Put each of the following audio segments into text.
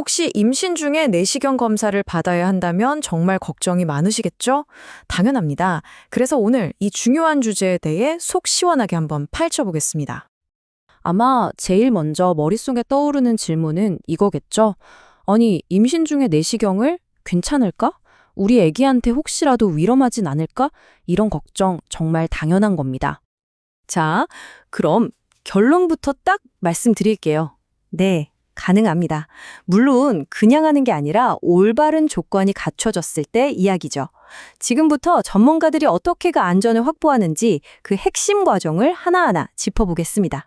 혹시 임신 중에 내시경 검사를 받아야 한다면 정말 걱정이 많으시겠죠? 당연합니다. 그래서 오늘 이 중요한 주제에 대해 속 시원하게 한번 파헤쳐 보겠습니다. 아마 제일 먼저 머릿속에 떠오르는 질문은 이거겠죠? 아니, 임신 중에 내시경을 괜찮을까? 우리 애기한테 혹시라도 위험하진 않을까? 이런 걱정 정말 당연한 겁니다. 자, 그럼 결론부터 딱 말씀드릴게요. 네, 가능합니다. 물론 그냥 하는 게 아니라 올바른 조건이 갖춰졌을 때 이야기죠. 지금부터 전문가들이 어떻게 그 안전을 확보하는지 그 핵심 과정을 하나하나 짚어보겠습니다.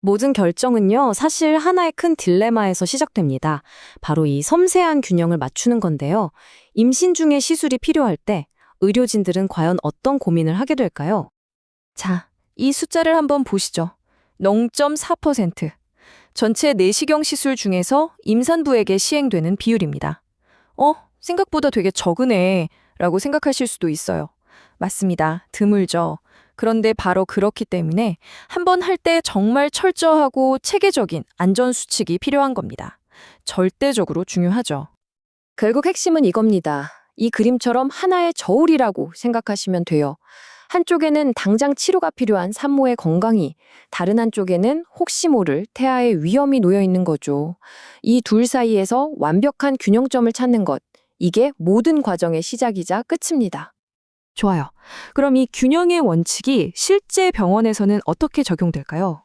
모든 결정은요, 사실 하나의 큰 딜레마에서 시작됩니다. 바로 이 섬세한 균형을 맞추는 건데요. 임신 중에 시술이 필요할 때 의료진들은 과연 어떤 고민을 하게 될까요? 자, 이 숫자를 한번 보시죠. 0.4%. 전체 내시경 시술 중에서 임산부에게 시행되는 비율입니다. 어, 생각보다 되게 적으네. 라고 생각하실 수도 있어요. 맞습니다. 드물죠. 그런데 바로 그렇기 때문에 한 번 할 때 정말 철저하고 체계적인 안전수칙이 필요한 겁니다. 절대적으로 중요하죠. 결국 핵심은 이겁니다. 이 그림처럼 하나의 저울이라고 생각하시면 돼요. 한쪽에는 당장 치료가 필요한 산모의 건강이, 다른 한쪽에는 혹시 모를 태아의 위험이 놓여 있는 거죠. 이 둘 사이에서 완벽한 균형점을 찾는 것, 이게 모든 과정의 시작이자 끝입니다. 좋아요. 그럼 이 균형의 원칙이 실제 병원에서는 어떻게 적용될까요?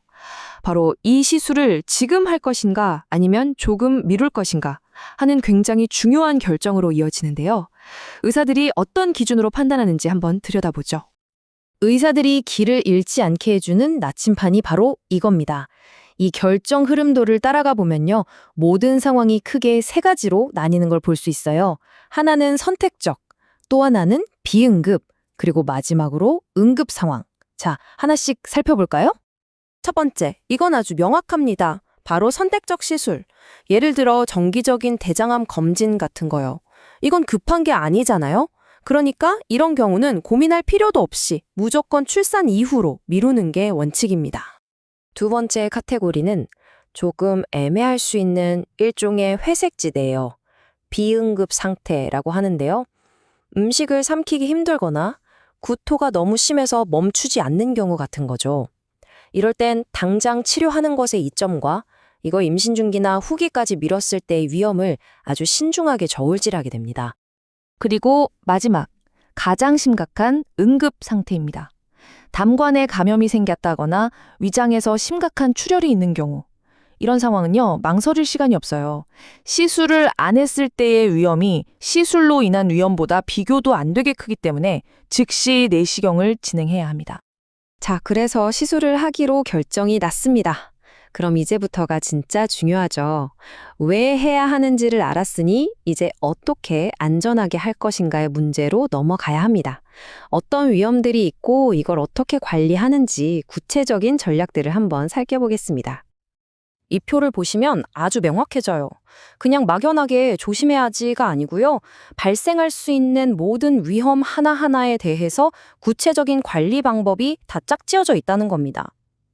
바로 이 시술을 지금 할 것인가 아니면 조금 미룰 것인가 하는 굉장히 중요한 결정으로 이어지는데요. 의사들이 어떤 기준으로 판단하는지 한번 들여다보죠. 의사들이 길을 잃지 않게 해주는 나침판이 바로 이겁니다. 이 결정 흐름도를 따라가 보면요. 모든 상황이 크게 세 가지로 나뉘는 걸 볼 수 있어요. 하나는 선택적, 또 하나는 비응급, 그리고 마지막으로 응급 상황. 자, 하나씩 살펴볼까요? 첫 번째, 이건 아주 명확합니다. 바로 선택적 시술. 예를 들어 정기적인 대장암 검진 같은 거요. 이건 급한 게 아니잖아요? 그러니까 이런 경우는 고민할 필요도 없이 무조건 출산 이후로 미루는 게 원칙입니다. 두 번째 카테고리는 조금 애매할 수 있는 일종의 회색지대예요. 비응급 상태라고 하는데요. 음식을 삼키기 힘들거나 구토가 너무 심해서 멈추지 않는 경우 같은 거죠. 이럴 땐 당장 치료하는 것의 이점과 이거 임신 중기나 후기까지 미뤘을 때의 위험을 아주 신중하게 저울질하게 됩니다. 그리고 마지막, 가장 심각한 응급 상태입니다. 담관에 감염이 생겼다거나 위장에서 심각한 출혈이 있는 경우. 이런 상황은요, 망설일 시간이 없어요. 시술을 안 했을 때의 위험이 시술로 인한 위험보다 비교도 안 되게 크기 때문에 즉시 내시경을 진행해야 합니다. 자, 그래서 시술을 하기로 결정이 났습니다. 그럼 이제부터가 진짜 중요하죠. 왜 해야 하는지를 알았으니 이제 어떻게 안전하게 할 것인가의 문제로 넘어가야 합니다. 어떤 위험들이 있고 이걸 어떻게 관리하는지 구체적인 전략들을 한번 살펴보겠습니다. 이 표를 보시면 아주 명확해져요. 그냥 막연하게 조심해야지가 아니고요. 발생할 수 있는 모든 위험 하나하나에 대해서 구체적인 관리 방법이 다 짝지어져 있다는 겁니다.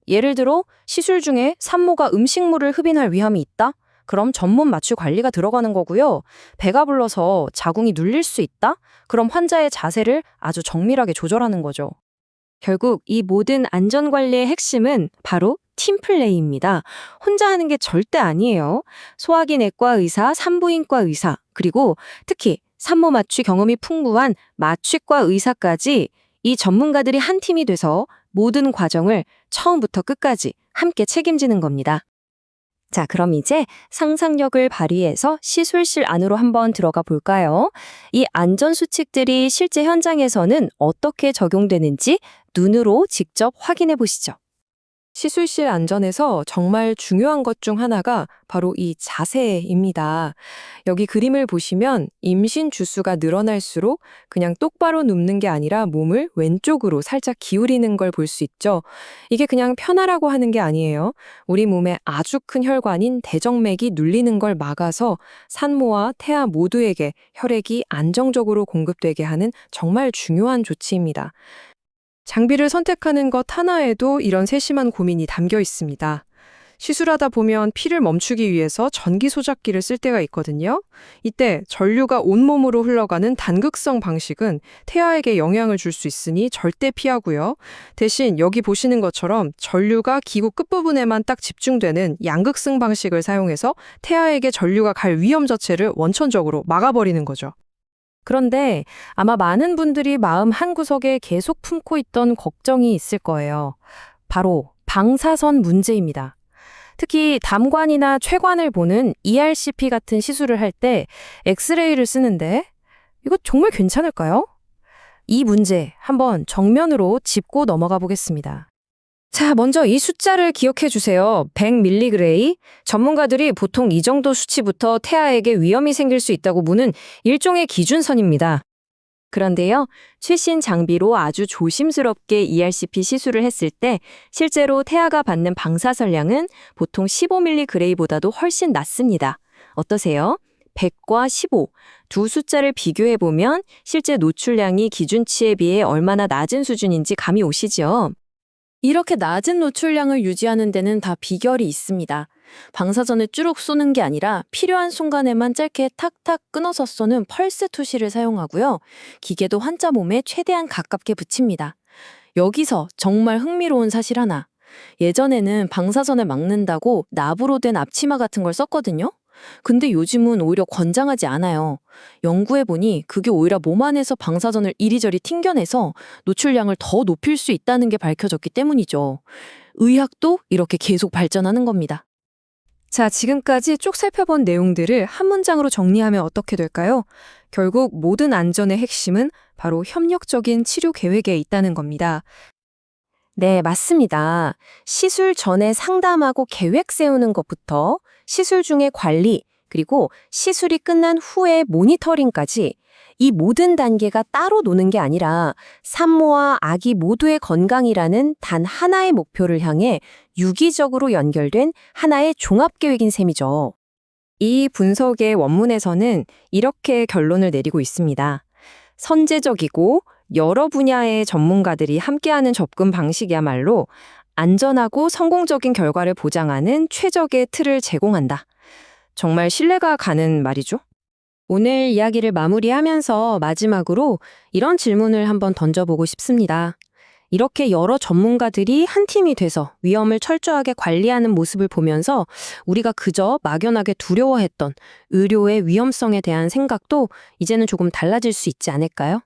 예를 들어 시술 중에 산모가 음식물을 흡인할 위험이 있다? 그럼 전문 마취 관리가 들어가는 거고요. 배가 불러서 자궁이 눌릴 수 있다? 그럼 환자의 자세를 아주 정밀하게 조절하는 거죠. 결국 이 모든 안전관리의 핵심은 바로 팀플레이입니다. 혼자 하는 게 절대 아니에요. 소화기 내과 의사, 산부인과 의사, 그리고 특히 산모 마취 경험이 풍부한 마취과 의사까지 이 전문가들이 한 팀이 돼서 모든 과정을 처음부터 끝까지 함께 책임지는 겁니다. 자, 그럼 이제 상상력을 발휘해서 시술실 안으로 한번 들어가 볼까요? 이 안전수칙들이 실제 현장에서는 어떻게 적용되는지 눈으로 직접 확인해 보시죠. 시술실 안전에서 정말 중요한 것 중 하나가 바로 이 자세입니다. 여기 그림을 보시면 임신 주수가 늘어날수록 그냥 똑바로 눕는 게 아니라 몸을 왼쪽으로 살짝 기울이는 걸 볼 수 있죠. 이게 그냥 편하라고 하는 게 아니에요. 우리 몸에 아주 큰 혈관인 대정맥이 눌리는 걸 막아서 산모와 태아 모두에게 혈액이 안정적으로 공급되게 하는 정말 중요한 조치입니다. 장비를 선택하는 것 하나에도 이런 세심한 고민이 담겨 있습니다. 시술하다 보면 피를 멈추기 위해서 전기 소작기를 쓸 때가 있거든요. 이때 전류가 온몸으로 흘러가는 단극성 방식은 태아에게 영향을 줄 수 있으니 절대 피하고요. 대신 여기 보시는 것처럼 전류가 기구 끝부분에만 딱 집중되는 양극성 방식을 사용해서 태아에게 전류가 갈 위험 자체를 원천적으로 막아버리는 거죠. 그런데 아마 많은 분들이 마음 한구석에 계속 품고 있던 걱정이 있을 거예요. 바로 방사선 문제입니다. 특히 담관이나 최관을 보는 ERCP 같은 시술을 할 때 엑스레이를 쓰는데 이거 정말 괜찮을까요? 이 문제 한번 정면으로 짚고 넘어가 보겠습니다. 자, 먼저 이 숫자를 기억해 주세요. 100mg. 전문가들이 보통 이 정도 수치부터 태아에게 위험이 생길 수 있다고 무는 일종의 기준선입니다. 그런데요, 최신 장비로 아주 조심스럽게 ERCP 시술을 했을 때 실제로 태아가 받는 방사선량은 보통 15mg보다도 훨씬 낮습니다. 어떠세요? 100과 15. 두 숫자를 비교해 보면 실제 노출량이 기준치에 비해 얼마나 낮은 수준인지 감이 오시죠? 이렇게 낮은 노출량을 유지하는 데는 다 비결이 있습니다. 방사선을 쭈룩 쏘는 게 아니라 필요한 순간에만 짧게 탁탁 끊어서 쏘는 펄스 투시를 사용하고요. 기계도 환자 몸에 최대한 가깝게 붙입니다. 여기서 정말 흥미로운 사실 하나. 예전에는 방사선을 막는다고 납으로 된 앞치마 같은 걸 썼거든요. 근데 요즘은 오히려 권장하지 않아요. 연구해보니 그게 오히려 몸 안에서 방사선을 이리저리 튕겨내서 노출량을 더 높일 수 있다는 게 밝혀졌기 때문이죠. 의학도 이렇게 계속 발전하는 겁니다. 자, 지금까지 쭉 살펴본 내용들을 한 문장으로 정리하면 어떻게 될까요? 결국 모든 안전의 핵심은 바로 협력적인 치료 계획에 있다는 겁니다. 네, 맞습니다. 시술 전에 상담하고 계획 세우는 것부터 시술 중의 관리, 그리고 시술이 끝난 후의 모니터링까지 이 모든 단계가 따로 노는 게 아니라 산모와 아기 모두의 건강이라는 단 하나의 목표를 향해 유기적으로 연결된 하나의 종합계획인 셈이죠. 이 분석의 원문에서는 이렇게 결론을 내리고 있습니다. 선제적이고 여러 분야의 전문가들이 함께하는 접근 방식이야말로 안전하고 성공적인 결과를 보장하는 최적의 틀을 제공한다. 정말 신뢰가 가는 말이죠. 오늘 이야기를 마무리하면서 마지막으로 이런 질문을 한번 던져보고 싶습니다. 이렇게 여러 전문가들이 한 팀이 돼서 위험을 철저하게 관리하는 모습을 보면서 우리가 그저 막연하게 두려워했던 의료의 위험성에 대한 생각도 이제는 조금 달라질 수 있지 않을까요?